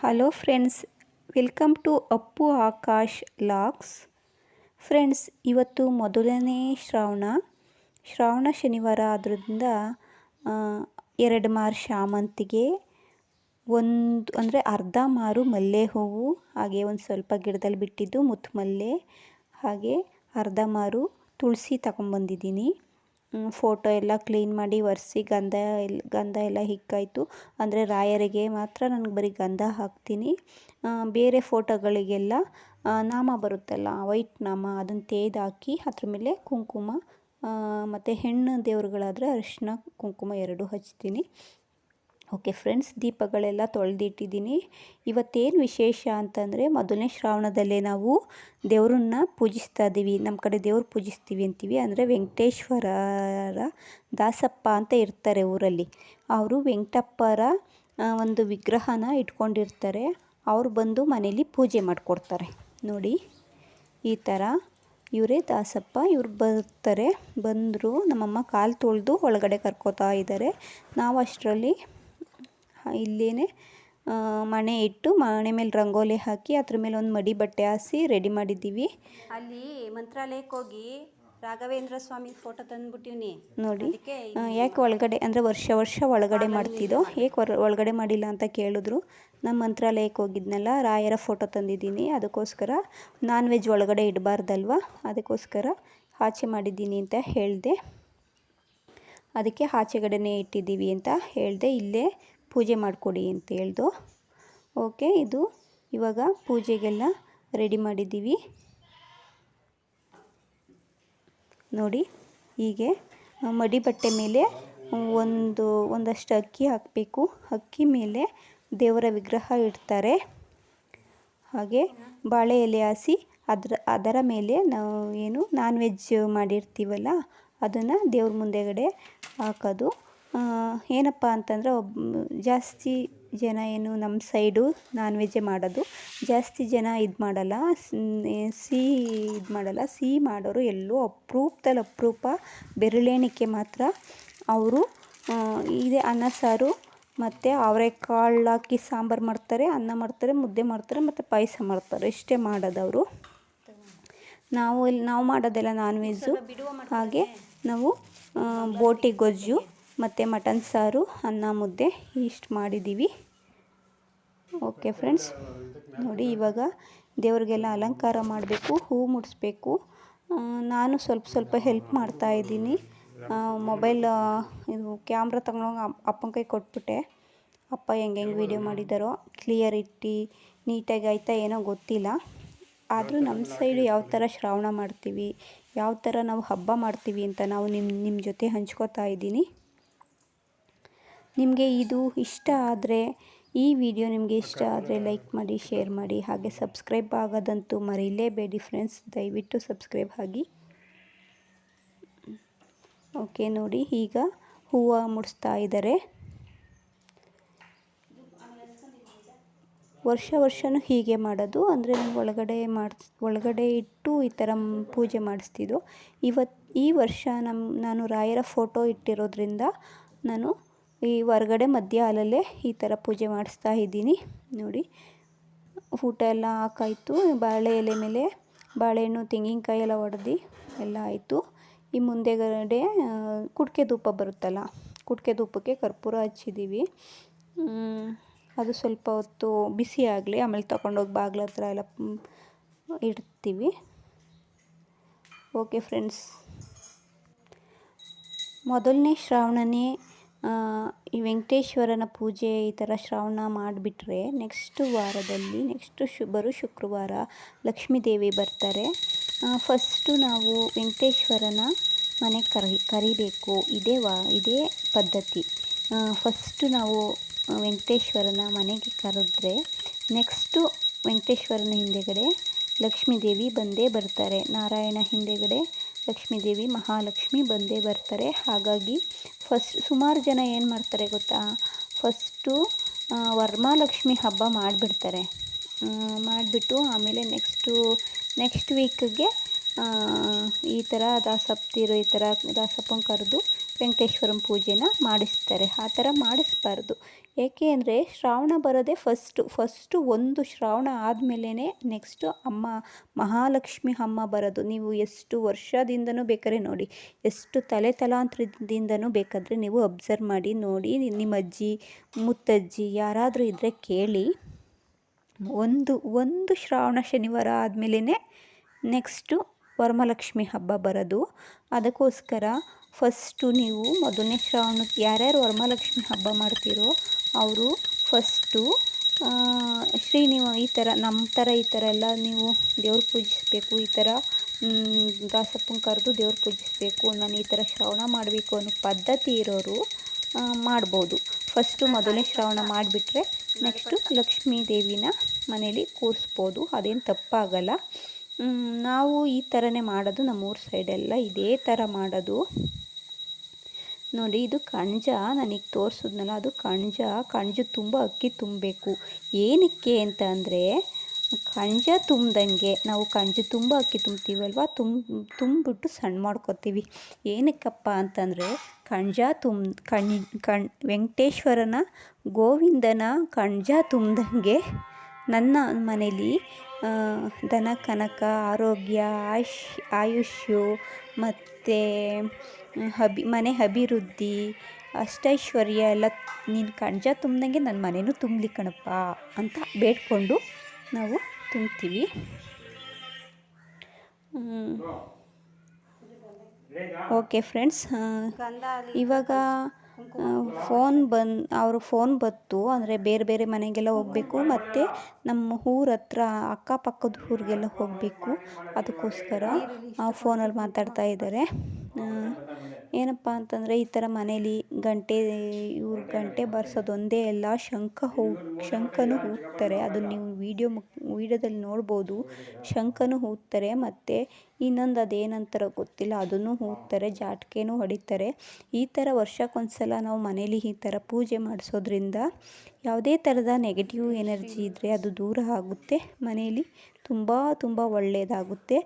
Hello friends welcome to Appu Akash LOX friends ಇವತ್ತು ಮೊದಲನೇ ಶ್ರಾವಣ. ಶ್ರಾವಣ ಶನಿವಾರ ಆದ್ರಿಂದ ಎರಡು ಮಾರು ಶಾಮಂತಿಗೆ ಒಂದು, ಅಂದರೆ ಅರ್ಧ ಮಾರು ಮಲ್ಲೆ ಹೂವು, ಹಾಗೆ ಒಂದು ಸ್ವಲ್ಪ ಗಿಡದಲ್ಲಿ ಬಿಟ್ಟಿದ್ದು ಮುತ್ತು ಮಲ್ಲೆ, ಹಾಗೆ ಅರ್ಧ ಮಾರು ತುಳಸಿ ತಗೊಂಬಂದಿದ್ದೀನಿ. ಫೋಟೋ ಎಲ್ಲ ಕ್ಲೀನ್ ಮಾಡಿ ಒರೆಸಿ ಗಂಧ ಎಲ್ಲ ಗಂಧ ಎಲ್ಲ ಹಿಕ್ಕಾಯಿತು. ಅಂದರೆ ರಾಯರಿಗೆ ಮಾತ್ರ ನನಗೆ ಬರೀ ಗಂಧ ಹಾಕ್ತೀನಿ. ಬೇರೆ ಫೋಟೋಗಳಿಗೆಲ್ಲ ನಾಮ ಬರುತ್ತಲ್ಲ ವೈಟ್ ನಾಮ ಅದನ್ನು ತೇದು ಹಾಕಿ ಅದ್ರ ಮೇಲೆ ಕುಂಕುಮ ಮತ್ತು ಹೆಣ್ಣು ದೇವ್ರುಗಳಾದರೆ ಅರಿಶಿನ ಕುಂಕುಮ ಎರಡೂ ಹಚ್ತೀನಿ. ಓಕೆ ಫ್ರೆಂಡ್ಸ್ ದೀಪಗಳೆಲ್ಲ ತೊಳೆದಿಟ್ಟಿದ್ದೀನಿ. ಇವತ್ತೇನು ವಿಶೇಷ ಅಂತಂದರೆ ಮೊದಲನೇ ಶ್ರಾವಣದಲ್ಲೇ ನಾವು ದೇವ್ರನ್ನ ಪೂಜಿಸ್ತಾ ಇದ್ದೀವಿ. ನಮ್ಮ ಕಡೆ ದೇವ್ರು ಪೂಜಿಸ್ತೀವಿ ಅಂತೀವಿ. ಅಂದರೆ ವೆಂಕಟೇಶ್ವರರ ದಾಸಪ್ಪ ಅಂತ ಇರ್ತಾರೆ ಊರಲ್ಲಿ. ಅವರು ವೆಂಕಟಪ್ಪರ ಒಂದು ವಿಗ್ರಹನ ಇಟ್ಕೊಂಡಿರ್ತಾರೆ. ಅವ್ರು ಬಂದು ಮನೇಲಿ ಪೂಜೆ ಮಾಡಿಕೊಡ್ತಾರೆ. ನೋಡಿ, ಈ ಥರ ಇವರೇ ದಾಸಪ್ಪ, ಇವ್ರು ಬರ್ತಾರೆ. ಬಂದರು, ನಮ್ಮಮ್ಮ ಕಾಲು ತೊಳೆದು ಒಳಗಡೆ ಕರ್ಕೋತಾ ಇದ್ದಾರೆ. ನಾವು ಅಷ್ಟರಲ್ಲಿ ಇಲ್ಲೇ ಮಣೆ ಇಟ್ಟು ಮಣೆ ಮೇಲೆ ರಂಗೋಲಿ ಹಾಕಿ ಅದ್ರ ಮೇಲೆ ಒಂದು ಮಡಿ ಬಟ್ಟೆ ಹಾಸಿ ರೆಡಿ ಮಾಡಿದ್ದೀವಿ. ಅಲ್ಲಿ ಮಂತ್ರಾಲಯಕ್ಕೆ ಹೋಗಿ ರಾಘವೇಂದ್ರ ಸ್ವಾಮಿ ಫೋಟೋ ತಂದ್ಬಿಟ್ಟಿವ್ನಿ. ನೋಡಿ ಯಾಕೆ ಒಳಗಡೆ ಅಂದರೆ ವರ್ಷ ವರ್ಷ ಒಳಗಡೆ ಮಾಡ್ತಿದ್ದೋ ಏಕೆ ಒಳಗಡೆ ಮಾಡಿಲ್ಲ ಅಂತ ಕೇಳಿದ್ರು. ನಮ್ಮ ಮಂತ್ರಾಲಯಕ್ಕೆ ಹೋಗಿದ್ನಲ್ಲ ರಾಯರ ಫೋಟೋ ತಂದಿದ್ದೀನಿ. ಅದಕ್ಕೋಸ್ಕರ ನಾನ್ ವೆಜ್ ಒಳಗಡೆ ಇಡಬಾರ್ದಲ್ವ? ಅದಕ್ಕೋಸ್ಕರ ಆಚೆ ಮಾಡಿದ್ದೀನಿ ಅಂತ ಹೇಳಿದೆ. ಅದಕ್ಕೆ ಆಚೆಗಡೆನೇ ಇಟ್ಟಿದ್ದೀವಿ ಅಂತ ಹೇಳಿದೆ. ಇಲ್ಲೇ ಪೂಜೆ ಮಾಡಿಕೊಡಿ ಅಂತ ಹೇಳ್ದು. ಓಕೆ, ಇದು ಇವಾಗ ಪೂಜೆಗೆಲ್ಲ ರೆಡಿ ಮಾಡಿದ್ದೀವಿ. ನೋಡಿ, ಹೀಗೆ ಮಡಿ ಬಟ್ಟೆ ಮೇಲೆ ಒಂದು, ಒಂದಷ್ಟು ಅಕ್ಕಿ ಹಾಕಬೇಕು. ಅಕ್ಕಿ ಮೇಲೆ ದೇವರ ವಿಗ್ರಹ ಇಡ್ತಾರೆ. ಹಾಗೆ ಬಾಳೆ ಎಲೆ ಹಾಸಿ ಅದರ ಅದರ ಮೇಲೆ ನಾವು ಏನು ನಾನ್ ವೆಜ್ ಮಾಡಿರ್ತೀವಲ್ಲ, ಅದನ್ನು ದೇವ್ರ ಮುಂದೆಗಡೆ ಹಾಕೋದು. ಏನಪ್ಪ ಅಂತಂದರೆ ಒಬ್ಬ ಜಾಸ್ತಿ ಜನ ಏನು ನಮ್ಮ ಸೈಡು ನಾನ್ ವೆಜ್ಜೇ ಮಾಡೋದು. ಜಾಸ್ತಿ ಜನ ಇದು ಮಾಡಲ್ಲ ಸಿಹಿ ಇದು ಮಾಡಲ್ಲ. ಸಿಹಿ ಮಾಡೋರು ಎಲ್ಲೂ ಅಪರೂಪದಲ್ಲಿ ಅಪರೂಪ ಬೆರಳೆಣಿಕೆ ಮಾತ್ರ. ಅವರು ಇದೇ ಅನ್ನ ಸಾರು ಮತ್ತು ಅವರೆಕಾಳು ಹಾಕಿ ಸಾಂಬಾರು ಮಾಡ್ತಾರೆ ಅನ್ನ ಮಾಡ್ತಾರೆ ಮುದ್ದೆ ಮಾಡ್ತಾರೆ ಮತ್ತು ಪಾಯಸ ಮಾಡ್ತಾರೆ. ಇಷ್ಟೇ ಮಾಡೋದು ಅವರು. ನಾವು ಇಲ್ಲಿ ನಾವು ಮಾಡೋದೆಲ್ಲ ನಾನ್ ವೆಜ್ಜು ಹಾಗೆ ನಾವು ಬೋಟಿ ಗೊಜ್ಜು ಮತ್ತು ಮಟನ್ ಸಾರು, ಅನ್ನ ಮುದ್ದೆ ಇಷ್ಟು ಮಾಡಿದ್ದೀವಿ ಓಕೆ ಫ್ರೆಂಡ್ಸ್ ನೋಡಿ ಇವಾಗ ದೇವ್ರಿಗೆಲ್ಲ ಅಲಂಕಾರ ಮಾಡಬೇಕು, ಹೂ ಮುಡಿಸ್ಬೇಕು. ನಾನು ಸ್ವಲ್ಪ ಸ್ವಲ್ಪ ಹೆಲ್ಪ್ ಮಾಡ್ತಾ ಇದ್ದೀನಿ. ಮೊಬೈಲ್ ಇದು ಕ್ಯಾಮ್ರಾ ತಗೊಂಡೋಗಿ ಅಪ್ಪನ ಕೈ ಕೊಟ್ಬಿಟ್ಟೆ. ಅಪ್ಪ ಹೆಂಗೆ ಹೆಂಗೆ ವೀಡಿಯೋ ಮಾಡಿದ್ದಾರೋ ಕ್ಲಿಯರ್ ನೀಟಾಗಿ ಆಯ್ತಾ ಏನೋ ಗೊತ್ತಿಲ್ಲ. ಆದರೂ ನಮ್ಮ ಸೈಡು ಯಾವ ಥರ ಶ್ರಾವಣ ಮಾಡ್ತೀವಿ, ಯಾವ ಥರ ನಾವು ಹಬ್ಬ ಮಾಡ್ತೀವಿ ಅಂತ ನಾವು ನಿಮ್ಮ ನಿಮ್ಮ ಜೊತೆ ಹಂಚ್ಕೋತಾ ಇದ್ದೀನಿ. ನಿಮಗೆ ಇದು ಇಷ್ಟ ಆದರೆ ಈ ವಿಡಿಯೋ ನಿಮಗೆ ಇಷ್ಟ ಆದರೆ ಲೈಕ್ ಮಾಡಿ, ಶೇರ್ ಮಾಡಿ, ಹಾಗೆ ಸಬ್ಸ್ಕ್ರೈಬ್ ಆಗೋದಂತೂ ಮರೀಲೇಬೇಡಿ ಫ್ರೆಂಡ್ಸ್. ದಯವಿಟ್ಟು ಸಬ್ಸ್ಕ್ರೈಬ್ ಆಗಿ. ಓಕೆ, ನೋಡಿ ಈಗ ಹೂವು ಮುಡಿಸ್ತಾ ಇದ್ದಾರೆ. ವರ್ಷ ವರ್ಷವೂ ಹೀಗೆ ಮಾಡೋದು. ಅಂದರೆ ಒಳಗಡೆ ಮಾಡಿಸ್, ಒಳಗಡೆ ಇಟ್ಟು ಈ ಥರ ಪೂಜೆ ಮಾಡಿಸ್ತಿದ್ದು. ಇವತ್ತು ಈ ವರ್ಷ ನಮ್ಮ ನಾನು ರಾಯರ ಫೋಟೋ ಇಟ್ಟಿರೋದ್ರಿಂದ ನಾನು ಈ ಹೊರ್ಗಡೆ ಮಧ್ಯ ಹಾಲಲ್ಲೇ ಈ ಥರ ಪೂಜೆ ಮಾಡಿಸ್ತಾ ಇದ್ದೀನಿ. ನೋಡಿ, ಊಟ ಎಲ್ಲ ಹಾಕಾಯಿತು. ಬಾಳೆ ಎಲೆ ಮೇಲೆ ಬಾಳೆಹಣ್ಣು, ತೆಂಗಿನಕಾಯಿ ಎಲ್ಲ ಒಡೆದು ಎಲ್ಲ ಆಯಿತು. ಈ ಮುಂದೆಗಡೆ ಕುಡ್ಕೆ ಧೂಪ ಬರುತ್ತಲ್ಲ ಕುಡಿಕೆ ಧೂಪಕ್ಕೆ ಕರ್ಪೂರ ಹಚ್ಚಿದ್ದೀವಿ. ಅದು ಸ್ವಲ್ಪ ಹೊತ್ತು ಬಿಸಿ ಆಗಲಿ, ಆಮೇಲೆ ತಗೊಂಡೋಗಿ ಬಾಗಿಲ ಹತ್ರ ಎಲ್ಲ ಇಡ್ತೀವಿ. ಓಕೆ ಫ್ರೆಂಡ್ಸ್, ಮೊದಲನೇ ಶ್ರಾವಣನೇ ಈ ವೆಂಕಟೇಶ್ವರನ ಪೂಜೆ ಈ ಥರ ಶ್ರವಣ ಮಾಡಿಬಿಟ್ರೆ ನೆಕ್ಸ್ಟ್ ವಾರದಲ್ಲಿ ನೆಕ್ಸ್ಟ್ ಶು, ಬರೋ ಶುಕ್ರವಾರ ಲಕ್ಷ್ಮೀ ದೇವಿ ಬರ್ತಾರೆ. ಫಸ್ಟು ನಾವು ವೆಂಕಟೇಶ್ವರನ ಮನೆಗೆ ಕರಿ, ಕರಿಬೇಕು. ಇದೇ ವಾ, ಇದೇ ಪದ್ಧತಿ. ಫಸ್ಟು ನಾವು ವೆಂಕಟೇಶ್ವರನ ಮನೆಗೆ ಕರೆದ್ರೆ ನೆಕ್ಸ್ಟು ವೆಂಕಟೇಶ್ವರನ ಹಿಂದೆಗಡೆ ಲಕ್ಷ್ಮೀ ದೇವಿ ಬಂದೇ ಬರ್ತಾರೆ. ನಾರಾಯಣ ಹಿಂದೆಗಡೆ ಲಕ್ಷ್ಮೀ ದೇವಿ, ಮಹಾಲಕ್ಷ್ಮಿ ಬಂದೇ ಬರ್ತಾರೆ. ಹಾಗಾಗಿ ಫಸ್ಟ್ ಸುಮಾರು ಜನ ಏನು ಮಾಡ್ತಾರೆ ಗೊತ್ತಾ? ಫಸ್ಟು ವರ್ಮಾಲಕ್ಷ್ಮಿ ಹಬ್ಬ ಮಾಡಿಬಿಡ್ತಾರೆ. ಮಾಡಿಬಿಟ್ಟು ಆಮೇಲೆ ನೆಕ್ಸ್ಟು, ನೆಕ್ಸ್ಟ್ ವೀಕ್ಗೆ ಈ ಥರ ದಾಸಪ್ತಿರು, ಈ ಥರ ದಾಸಪ್ಪನ ಕರೆದು ವೆಂಕಟೇಶ್ವರನ ಪೂಜೆನ ಮಾಡಿಸ್ತಾರೆ. ಆ ಥರ ಮಾಡಿಸ್ಬಾರ್ದು. ಏಕೆ ಅಂದರೆ ಶ್ರಾವಣ ಬರೋದೇ ಫಸ್ಟು ಫಸ್ಟು ಒಂದು ಶ್ರಾವಣ ಆದಮೇಲೇ ನೆಕ್ಸ್ಟು ಅಮ್ಮ, ಮಹಾಲಕ್ಷ್ಮಿ ಅಮ್ಮ ಬರೋದು. ನೀವು ಎಷ್ಟು ವರ್ಷದಿಂದನೂ ಬೇಕಾದ್ರೆ ನೋಡಿ, ಎಷ್ಟು ತಲೆ ತಲಾಂತರದಿಂದನೂ ಬೇಕಾದರೆ ನೀವು ಅಬ್ಸರ್ವ್ ಮಾಡಿ, ನೋಡಿ, ನಿಮ್ಮ ಅಜ್ಜಿ, ಮುತ್ತಜ್ಜಿ ಯಾರಾದರೂ ಇದ್ದರೆ ಕೇಳಿ. ಒಂದು ಒಂದು ಶ್ರಾವಣ ಶನಿವಾರ ಆದಮೇಲೇ ನೆಕ್ಸ್ಟು ವರಮಹಾಲಕ್ಷ್ಮಿ ಹಬ್ಬ ಬರೋದು. ಅದಕ್ಕೋಸ್ಕರ ಫಸ್ಟು ನೀವು ಮೊದಲನೇ ಶ್ರಾವಣಕ್ಕೆ ಯಾರ್ಯಾರು ವರಮಹಾಲಕ್ಷ್ಮಿ ಹಬ್ಬ ಮಾಡ್ತೀರೋ ಅವರು ಫಸ್ಟು ಶ್ರೀನಿವ ಈ ಥರ, ನಮ್ಮ ಥರ ಈ ಥರ ಎಲ್ಲ ನೀವು ದೇವ್ರು ಪೂಜಿಸಬೇಕು, ಈ ಥರ ದಾಸಪ್ಪನ ಕರೆದು ದೇವ್ರು ಪೂಜಿಸಬೇಕು ನಾನು ಈ ಥರ ಶ್ರವಣ ಮಾಡಬೇಕು ಅನ್ನೋ ಪದ್ಧತಿ ಇರೋರು ಮಾಡ್ಬೋದು. ಫಸ್ಟು ಮೊದಲನೇ ಶ್ರವಣ ಮಾಡಿಬಿಟ್ರೆ ನೆಕ್ಸ್ಟು ಲಕ್ಷ್ಮೀ ದೇವಿನ ಮನೇಲಿ ಕೂರಿಸ್ಬೋದು, ಅದೇನು ತಪ್ಪಾಗಲ್ಲ. ನಾವು ಈ ಥರನೇ ಮಾಡೋದು ನಮ್ಮೂರ ಸೈಡೆಲ್ಲ ಇದೇ ಥರ ಮಾಡೋದು. ನೋಡಿ, ಇದು ಕಣಜ. ನನಗೆ ತೋರಿಸಿದ್ನಲ್ಲ, ಅದು ಕಣಜ. ಕಣಜ ತುಂಬ ಅಕ್ಕಿ ತುಂಬಬೇಕು. ಏನಕ್ಕೆ ಅಂತ ಅಂದರೆ, ಕಣಜ ತುಂಬ್ದಂಗೆ ನಾವು ಕಣಜ ತುಂಬ ಅಕ್ಕಿ ತುಂಬ್ತೀವಲ್ವ ತುಂಬ ತುಂಬಿಬಿಟ್ಟು ಸಣ್ಣ ಮಾಡ್ಕೊತೀವಿ. ಏನಕ್ಕಪ್ಪ ಅಂತಂದರೆ, ಕಣಜ ತುಂಬ ಕಣ್ ಕಣ್, ವೆಂಕಟೇಶ್ವರನ, ಗೋವಿಂದನ ಕಣಜ ತುಂಬ್ದಂಗೆ ನನ್ನ ಮನೇಲಿ ದನ ಕನಕ ಆರೋಗ್ಯ ಆಯುಷ್ ಆಯುಷ್ಯು ಮತ್ತು ಅಭಿ ಮನೆ ಅಭಿವೃದ್ಧಿ ಅಷ್ಟೈಶ್ವರ್ಯ ಎಲ್ಲ ನೀನು ಕಣಜ ತುಂಬ್ದಂಗೆ ನನ್ನ ಮನೆಯೂ ತುಂಬಲಿ ಕಣಪ್ಪ ಅಂತ ಬೇಡ್ಕೊಂಡು ನಾವು ತುಂಬ್ತೀವಿ. ಓಕೆ ಫ್ರೆಂಡ್ಸ್ ಇವಾಗ ಫೋನ್ ಬಂದು, ಅವ್ರ ಫೋನ್ ಬತ್ತು, ಅಂದರೆ ಬೇರೆ ಬೇರೆ ಮನೆಗೆಲ್ಲ ಹೋಗಬೇಕು, ಮತ್ತು ನಮ್ಮ ಊರ ಹತ್ರ ಅಕ್ಕಪಕ್ಕದ ಊರಿಗೆಲ್ಲ ಹೋಗಬೇಕು. ಅದಕ್ಕೋಸ್ಕರ ಫೋನಲ್ಲಿ ಮಾತಾಡ್ತಾ ಇದ್ದಾರೆ. ಏನಪ್ಪ ಅಂತಂದರೆ ಈ ಥರ ಮನೇಲಿ ಗಂಟೆ, ಇವ್ರು ಗಂಟೆ ಬಾರಿಸೋದು ಒಂದೇ ಅಲ್ಲ ಶಂಖ ಹೂ, ಶಂಖನೂ ಊದ್ತಾರೆ ಅದನ್ನು ನೀವು ವೀಡಿಯೋ ಮುಖ ವೀಡಿಯೋದಲ್ಲಿ ನೋಡ್ಬೋದು. ಶಂಖನೂ ಊದ್ತಾರೆ ಮತ್ತು ಇನ್ನೊಂದು ಅದೇನಂತಾರೋ ಗೊತ್ತಿಲ್ಲ, ಅದನ್ನು ಊದ್ತಾರೆ ಜಾಟ್ಕೆನೂ ಹೊಡಿತಾರೆ. ಈ ಥರ ವರ್ಷಕ್ಕೊಂದ್ಸಲ ನಾವು ಮನೇಲಿ ಈ ಥರ ಪೂಜೆ ಮಾಡಿಸೋದ್ರಿಂದ ಯಾವುದೇ ಥರದ ನೆಗೆಟಿವ್ ಎನರ್ಜಿ ಇದ್ದರೆ ಅದು ದೂರ ಆಗುತ್ತೆ. ಮನೆಯಲ್ಲಿ ತುಂಬ ತುಂಬ ಒಳ್ಳೆಯದಾಗುತ್ತೆ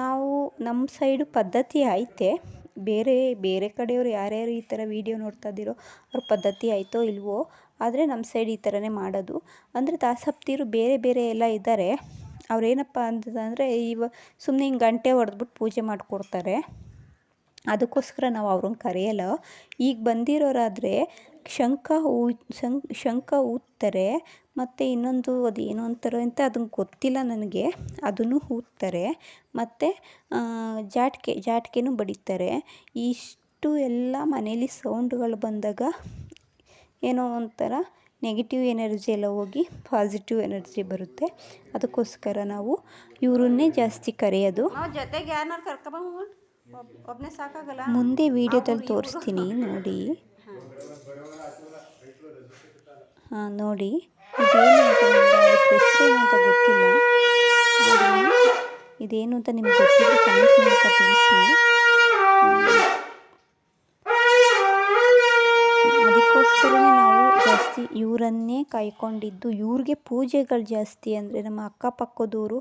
ನಾವು ನಮ್ಮ ಸೈಡು ಪದ್ಧತಿ ಐತೆ. ಬೇರೆ ಬೇರೆ ಕಡೆಯವರು ಯಾರ್ಯಾರು ಈ ಥರ ವೀಡಿಯೋ ನೋಡ್ತಾ ಇದ್ದೀರೋ ಅವ್ರ ಪದ್ಧತಿ ಆಯಿತೋ ಇಲ್ವೋ, ಆದರೆ ನಮ್ಮ ಸೈಡ್ ಈ ಥರನೇ ಮಾಡೋದು. ಅಂದರೆ ದಾಸಪ್ತಿರು ಬೇರೆ ಬೇರೆ ಎಲ್ಲ ಇದ್ದಾರೆ. ಅವ್ರೇನಪ್ಪ ಅಂತಂದರೆ ಇವ ಸುಮ್ಮನೆ ಹಿಂಗೆ ಗಂಟೆ ಹೊಡೆದ್ಬಿಟ್ಟು ಪೂಜೆ ಮಾಡಿಕೊಡ್ತಾರೆ. ಅದಕ್ಕೋಸ್ಕರ ನಾವು ಅವ್ರನ್ನ ಕರೆಯಲ್ಲ. ಈಗ ಬಂದಿರೋರಾದರೆ ಶಂಖ ಊ ಶಂಖ ಊದ್ತಾರೆ, ಮತ್ತು ಇನ್ನೊಂದು ಅದು ಏನು ಅಂತಾರೋ ಅಂತ ಅದನ್ನು ಗೊತ್ತಿಲ್ಲ ನನಗೆ. ಅದನ್ನು ಊದ್ತಾರೆ, ಮತ್ತು ಜಾಟ್ಕೆ, ಜಾಟ್ಕೆನೂ ಬಡಿತಾರೆ. ಇಷ್ಟು ಎಲ್ಲ ಮನೇಲಿ ಸೌಂಡ್ಗಳು ಬಂದಾಗ ಏನೋ ಒಂಥರ ನೆಗೆಟಿವ್ ಎನರ್ಜಿ ಎಲ್ಲ ಹೋಗಿ ಪಾಸಿಟಿವ್ ಎನರ್ಜಿ ಬರುತ್ತೆ. ಅದಕ್ಕೋಸ್ಕರ ನಾವು ಇವರನ್ನೇ ಜಾಸ್ತಿ ಕರೆಯೋದು. ಜೊತೆಗೆ ಯಾರನ್ನಾರು ಕರ್ಕೊಬ ಒಬ್ಬನೇ ಸಾಕಾಗಲ್ಲ. ಮುಂದೆ ವಿಡಿಯೋದಲ್ಲಿ ತೋರಿಸ್ತೀನಿ ನೋಡಿ. ಹಾಂ ನೋಡಿ. ಇದೇನು ಅಂತ ಗೊತ್ತಿಲ್ಲ. ಇದೇನು ಅಂತ ನಿಮ್ಗೆ ಗೊತ್ತಿಲ್ಲ ಕಮೆಂಟ್ ಮೂಲಕ ತಿಳಿಸಿ ಅದಕ್ಕೋಸ್ಕರನೇ ನಾವು ಜಾಸ್ತಿ ಇವರನ್ನೇ ಕಾಯ್ಕೊಂಡಿದ್ದು. ಇವ್ರಿಗೆ ಪೂಜೆಗಳು ಜಾಸ್ತಿ ಅಂದರೆ ನಮ್ಮ ಅಕ್ಕಪಕ್ಕದವರು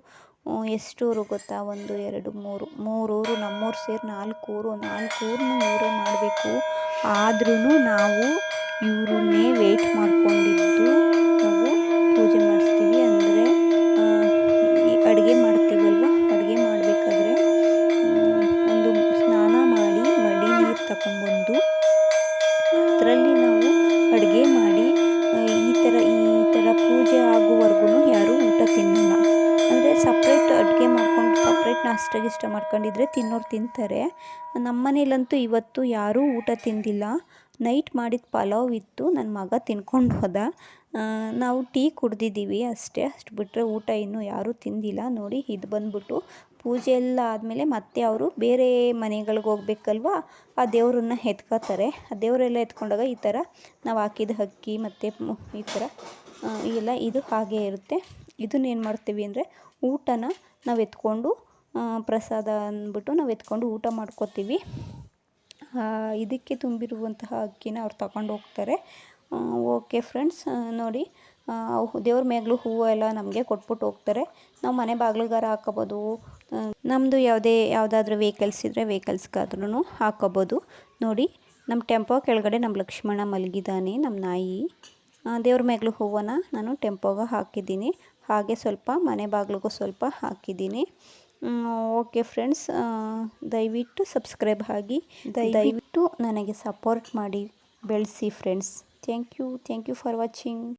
ಎಷ್ಟು ಊರು ಗೊತ್ತಾ? ಒಂದು, ಎರಡು, ಮೂರು. ಮೂರು ಊರು ನಮ್ಮೂರು ಸೇರಿ ನಾಲ್ಕು ಊರು ನಾಲ್ಕು ಊರನ್ನೂ ಇವರೇ ಮಾಡಬೇಕು. ಆದ್ರೂ ನಾವು ಇವರನ್ನೇ ವೇಟ್ ಮಾಡ್ಕೊಂಡಿದ್ದು. ನಾವು ಪೂಜೆ ನಾಷ್ಟ ಇಷ್ಟ ಮಾಡ್ಕೊಂಡಿದ್ರೆ ತಿನ್ನೋರು ತಿಂತಾರೆ. ನಮ್ಮ ಮನೇಲಂತೂ ಇವತ್ತು ಯಾರೂ ಊಟ ತಿಂದಿಲ್ಲ. ನೈಟ್ ಮಾಡಿದ ಪಲಾವ್ ಇತ್ತು. ನನ್ನ ಮಗ ತಿನ್ಕೊಂಡು ಹೋದ. ನಾವು ಟೀ ಕುಡ್ದಿದ್ದೀವಿ ಅಷ್ಟೇ. ಅಷ್ಟು ಬಿಟ್ಟರೆ ಊಟ ಇನ್ನೂ ಯಾರೂ ತಿಂದಿಲ್ಲ. ನೋಡಿ, ಇದು ಬಂದ್ಬಿಟ್ಟು ಪೂಜೆ ಎಲ್ಲ ಆದಮೇಲೆ ಮತ್ತೆ ಅವರು ಬೇರೆ ಮನೆಗಳಿಗೆ ಹೋಗ್ಬೇಕಲ್ವಾ? ಆ ದೇವ್ರನ್ನ ಎತ್ಕೋತಾರೆ. ಆ ದೇವರೆಲ್ಲ ಎತ್ಕೊಂಡಾಗ ಈ ಥರ ನಾವು ಹಾಕಿದ ಅಕ್ಕಿ ಮತ್ತು ಈ ಥರ ಎಲ್ಲ ಇದು ಹಾಗೆ ಇರುತ್ತೆ. ಇದನ್ನೇನು ಮಾಡ್ತೀವಿ ಅಂದರೆ ಊಟನ ನಾವು ಎತ್ಕೊಂಡು ಪ್ರಸಾದ ಅಂದ್ಬಿಟ್ಟು ನಾವು ಎತ್ಕೊಂಡು ಊಟ ಮಾಡ್ಕೋತೀವಿ. ಇದಕ್ಕೆ ತುಂಬಿರುವಂತಹ ಅಕ್ಕಿನ ಅವ್ರು ತಗೊಂಡು ಹೋಗ್ತಾರೆ. ಓಕೆ ಫ್ರೆಂಡ್ಸ್ ನೋಡಿ ದೇವ್ರ ಮೇಗ್ಲು ಹೂವು ಎಲ್ಲ ನಮಗೆ ಕೊಟ್ಬಿಟ್ಟು ಹೋಗ್ತಾರೆ. ನಾವು ಮನೆ ಬಾಗ್ಲಗಾರ ಹಾಕೋಬೋದು. ನಮ್ಮದು ಯಾವುದೇ, ಯಾವುದಾದ್ರೂ ವೆಹಿಕಲ್ಸ್ ಇದ್ದರೆ ವೆಹಿಕಲ್ಸ್ಗಾದ್ರೂ ಹಾಕೋಬೋದು. ನೋಡಿ ನಮ್ಮ ಟೆಂಪೋ ಕೆಳಗಡೆ ನಮ್ಮ ಲಕ್ಷ್ಮಣ ಮಲಗಿದ್ದಾನೆ ನಮ್ಮ ನಾಯಿ. ದೇವ್ರ ಮೇಗ್ಲು ಹೂವನ್ನು ನಾನು ಟೆಂಪೋಗೆ ಹಾಕಿದ್ದೀನಿ. ಹಾಗೆ ಸ್ವಲ್ಪ ಮನೆ ಬಾಗಿಲಿಗೂ ಸ್ವಲ್ಪ ಹಾಕಿದ್ದೀನಿ. ಓಕೆ ಫ್ರೆಂಡ್ಸ್ ದಯವಿಟ್ಟು ಸಬ್ಸ್ಕ್ರೈಬ್ ಆಗಿ ದಯವಿಟ್ಟು ನನಗೆ ಸಪೋರ್ಟ್ ಮಾಡಿ ಬೆಳೆಸಿ friends. Thank you thank you for watching.